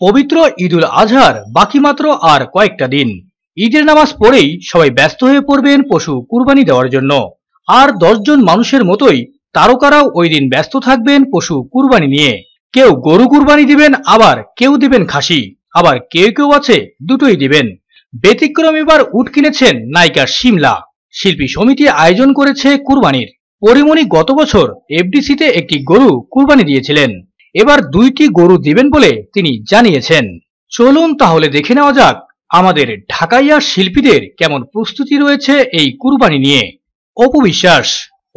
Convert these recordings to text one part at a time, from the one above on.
পবিত্র ঈদুল আজহার, বাকি মাত্র আর কয়েকটা দিন। ঈদের নামাজ পড়েই সবাই ব্যস্ত হয়ে পড়বেন পশু কুরবানি দেওয়ার জন্য। আর দশজন মানুষের মতোই তারকারাও ওই দিন ব্যস্ত থাকবেন পশু কুরবানি নিয়ে। কেউ গরু কুরবানি দিবেন, আবার কেউ দিবেন খাসি। আবার কেউ কেউ আছে, দুটোই দিবেন। ব্যতিক্রম এবার উট কিনেছেন নায়িকা শিমলা। শিল্পী সমিতি আয়োজন করেছে কুরবানির। পরিমণি গত বছর এফডিসিতে একটি গরু কুরবানি দিয়েছিলেন। এবার দুইটি গরু দিবেন বলে তিনি জানিয়েছেন। চলুন তাহলে দেখে নেওয়া যাক আমাদের ঢাকাইয়া শিল্পীদের কেমন প্রস্তুতি রয়েছে এই কুরবানি নিয়ে। অপু বিশ্বাস,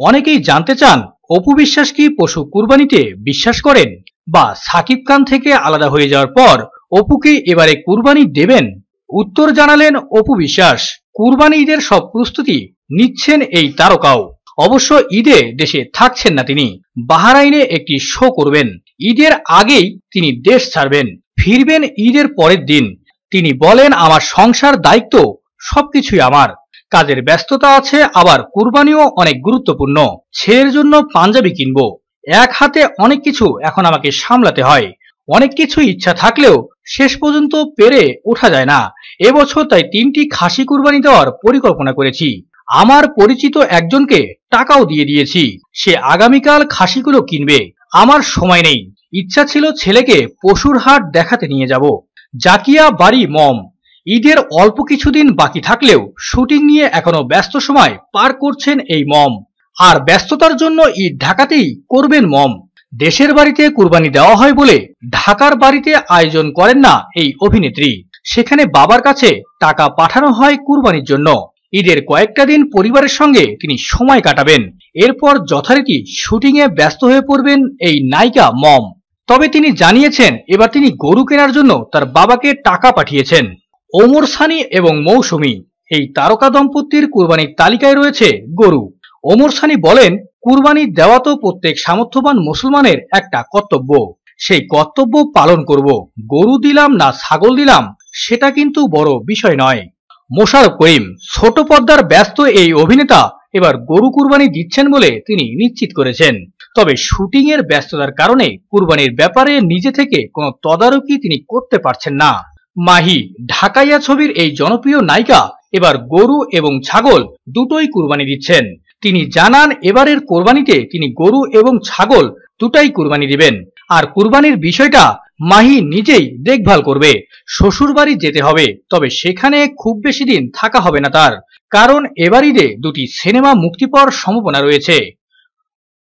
অনেকেই জানতে চান অপু বিশ্বাস কি পশু কুরবানিতে বিশ্বাস করেন বা সাকিব খান থেকে আলাদা হয়ে যাওয়ার পর অপু কি এবারে কুরবানি দেবেন? উত্তর জানালেন অপু বিশ্বাস, কুরবানি ঈদের সব প্রস্তুতি নিচ্ছেন এই তারকাও। অবশ্য ঈদে দেশে থাকছেন না তিনি। বাহারাইনে একটি শো করবেন। ঈদের আগেই তিনি দেশ ছাড়বেন। ফিরবেন ঈদের পরের দিন। তিনি বলেন, আমার সংসার দায়িত্ব সবকিছুই আমার। কাজের ব্যস্ততা আছে, আবার কুরবানিও অনেক গুরুত্বপূর্ণ। ছেলের জন্য পাঞ্জাবি কিনব। এক হাতে অনেক কিছু এখন আমাকে সামলাতে হয়। অনেক কিছু ইচ্ছা থাকলেও শেষ পর্যন্ত পেরে ওঠা যায় না। এবছর তাই তিনটি খাসি কুরবানি দেওয়ার পরিকল্পনা করেছি। আমার পরিচিত একজনকে টাকাও দিয়ে দিয়েছি। সে আগামীকাল খাসিগুলো কিনবে। আমার সময় নেই। ইচ্ছা ছিল ছেলেকে পশুর হাট দেখাতে নিয়ে যাব। জাকিয়া, বাড়ি, মম। ঈদের অল্প কিছুদিন বাকি থাকলেও শুটিং নিয়ে এখনও ব্যস্ত সময় পার করছেন এই মম। আর ব্যস্ততার জন্য ঈদ ঢাকাতেই করবেন মম। দেশের বাড়িতে কুরবানি দেওয়া হয় বলে ঢাকার বাড়িতে আয়োজন করেন না এই অভিনেত্রী। সেখানে বাবার কাছে টাকা পাঠানো হয় কুরবানির জন্য। ঈদের কয়েকটা দিন পরিবারের সঙ্গে তিনি সময় কাটাবেন। এরপর যথারীতি শুটিংয়ে ব্যস্ত হয়ে পড়বেন এই নায়িকা মম। তবে তিনি জানিয়েছেন, এবার তিনি গরু কেনার জন্য তার বাবাকে টাকা পাঠিয়েছেন। ওমর সানি এবং মৌসুমী এই তারকা দম্পতির কুরবানির তালিকায় রয়েছে গরু। ওমর সানি বলেন, কুরবানি দেওয়া তো প্রত্যেক সামর্থ্যবান মুসলমানের একটা কর্তব্য। সেই কর্তব্য পালন করব। গরু দিলাম না ছাগল দিলাম, সেটা কিন্তু বড় বিষয় নয়। মোশারফ করিম, ছোট পর্দার ব্যস্ত এই অভিনেতা এবার গরু কুরবানি দিচ্ছেন বলে তিনি নিশ্চিত করেছেন। তবে শুটিং এর ব্যস্ততার কারণে কুরবানির ব্যাপারে নিজে থেকে কোনো তদারকি তিনি করতে পারছেন না। মাহি, ঢাকাইয়া ছবির এই জনপ্রিয় নায়িকা এবার গরু এবং ছাগল দুটোই কুরবানি দিচ্ছেন। তিনি জানান, এবারের কোরবানিতে তিনি গরু এবং ছাগল দুটাই কুরবানি দিবেন। আর কুরবানির বিষয়টা মাহি নিজেই দেখভাল করবে। শ্বশুরবাড়ি যেতে হবে, তবে সেখানে খুব বেশি দিন থাকা হবে না তার। কারণ এবার ঈদে দুটি সিনেমা মুক্তি পাওয়ার সম্ভাবনা রয়েছে।